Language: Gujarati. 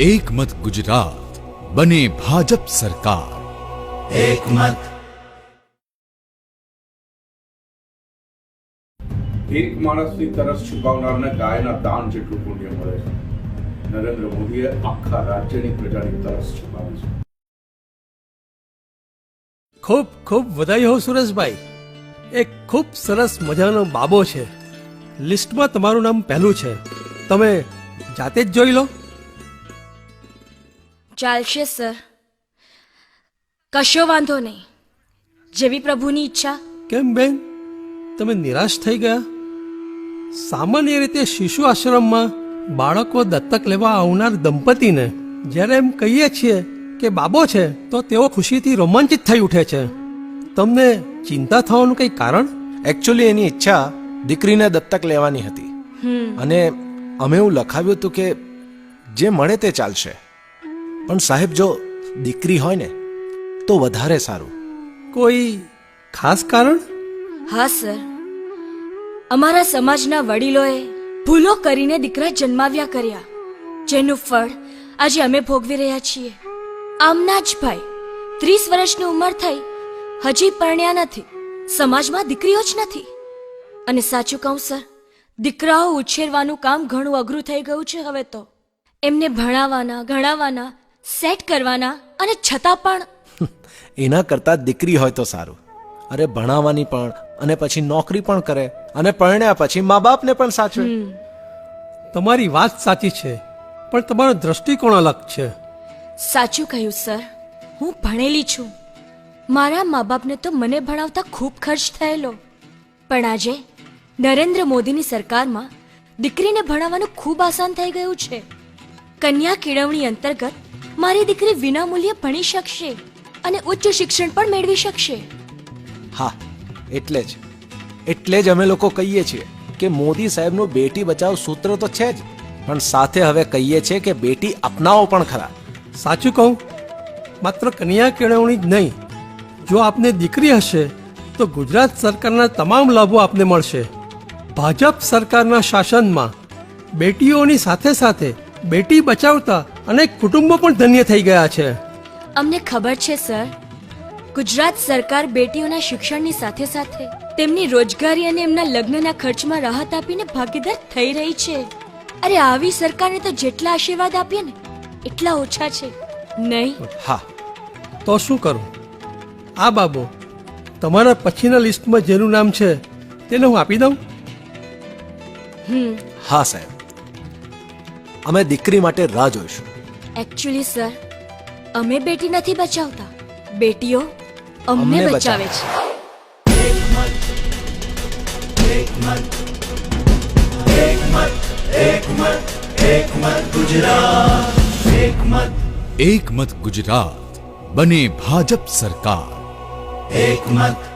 એક મત ગુજરાત બને ભાજપ સરકાર એક માણસની તરસ છુપાવનારને ગાયના દાન જેટલું પુણ્ય મળે છે નરેન્દ્ર મોદીએ આખા રાજ્યની પ્રજાની તરસ છુપાવી છે ખૂબ ખૂબ વધાઈ હો સુરેશભાઈ એક ખૂબ સરસ મજાનો બાબો છે. લિસ્ટમાં તમારું નામ પહેલું છે. તમે જાતે જ જોઈ લો. ચાલશે સર. કશો વાંધો નહીં. જેવી પ્રભુની ઈચ્છા. કેમ બેન? તમે નિરાશ થઈ ગયા? સામાન્ય રીતે શિશુ આશ્રમમાં બાળકો દત્તક લેવા આવનાર દંપતીને જ્યારે એમ કહીએ છીએ કે બાબો છે તો તેઓ ખુશીથી રોમાંચિત થઈ ઉઠે છે. તમને ચિંતા થવાનું કંઈ કારણ? એકચ્યુઅલી એની ઈચ્છા દીકરીને દત્તક લેવાની હતી. અને અમે એવું લખાવ્યું હતું કે જે મળે તે ચાલશે. પણ સાહેબ જો દીકરી હોય ને તો વધારે સારું. કોઈ ખાસ કારણ? હા સર. અમારા સમાજના વડીલોએ ભૂલો કરીને દીકરા જન્માવ્યા કર્યા જેનું ફળ આજે અમે ભોગવી રહ્યા છીએ. આમના જ ભાઈ ત્રીસ વર્ષની ઉંમર થઈ હજી પરણ્યા નથી. સમાજમાં દીકરીઓ જ નથી. અને સાચું કહું સર દીકરાઓ ઉછેરવાનું કામ ઘણું અઘરું થઈ ગયું છે હવે તો. એમને ભણાવવાના ગણાવવાના સેટ કરવાના અને છતાં પણ. એના કરતાં દીકરી હોય તો સારું. અરે ભણાવવાની પણ અને પછી નોકરી પણ કરે અને પરણ્યા પછી મા બાપને પણ સાચવે. તમારી વાત સાચી છે પણ તમારો દ્રષ્ટિકોણ અલગ છે. સાચું કહ્યું સર. હું ભણેલી છું. મારા મા બાપને તો મને ભણાવતા ખૂબ ખર્ચ થયેલો. પણ આજે નરેન્દ્ર મોદીની સરકારમાં દીકરીને ભણાવવાનું ખૂબ આસાન થઈ ગયું છે. કન્યા કેળવણી અંતર્ગત મારી દીકરી વિનામૂલ્યે ભણી શકશે અને ઉચ્ચ શિક્ષણ પણ મેળવી શકશે. હા એટલે જ. એટલે જ અમે લોકો કહીએ છીએ કે મોદી સાહેબનું બેટી બચાવ સૂત્ર તો છે જ પણ સાથે હવે કહીએ છીએ કે બેટી અપનાવો પણ ખરા. સાચું કહું? માત્ર કન્યા કેળવણી જ નહીં જો આપને દીકરી હશે તો ગુજરાત સરકારના તમામ લાભો આપને મળશે. ભાજપ સરકારના શાસનમાં બેટીઓની સાથે સાથે બેટી બચાવતા અનેક કુટુંબો પણ ધન્ય થઈ ગયા છે. અમને ખબર છે સર. ગુજરાત સરકાર બેટીઓના શિક્ષણની સાથે સાથે તેમની રોજગારી અને એમના લગ્નના ખર્ચમાં રાહત આપીને ભાગીદાર થઈ રહી છે. અરે આવી સરકારને તો જેટલા આશીર્વાદ આપીએ ને એટલા ઓછા છે. નહીં? હા. તો શું કરું? આ બાબો તમારા પછીના લિસ્ટમાં જેનું નામ છે તેને હું આપી દઉં? હા સાહેબ. અમે દીકરી માટે રાહ જોઈશું. એકચ્યુઅલી સર અમે બેટી નથી બચાવતા. બેટીઓ અમને બચાવે. છે. એક મત ગુજરાત બને ભાજપ સરકાર. એક મત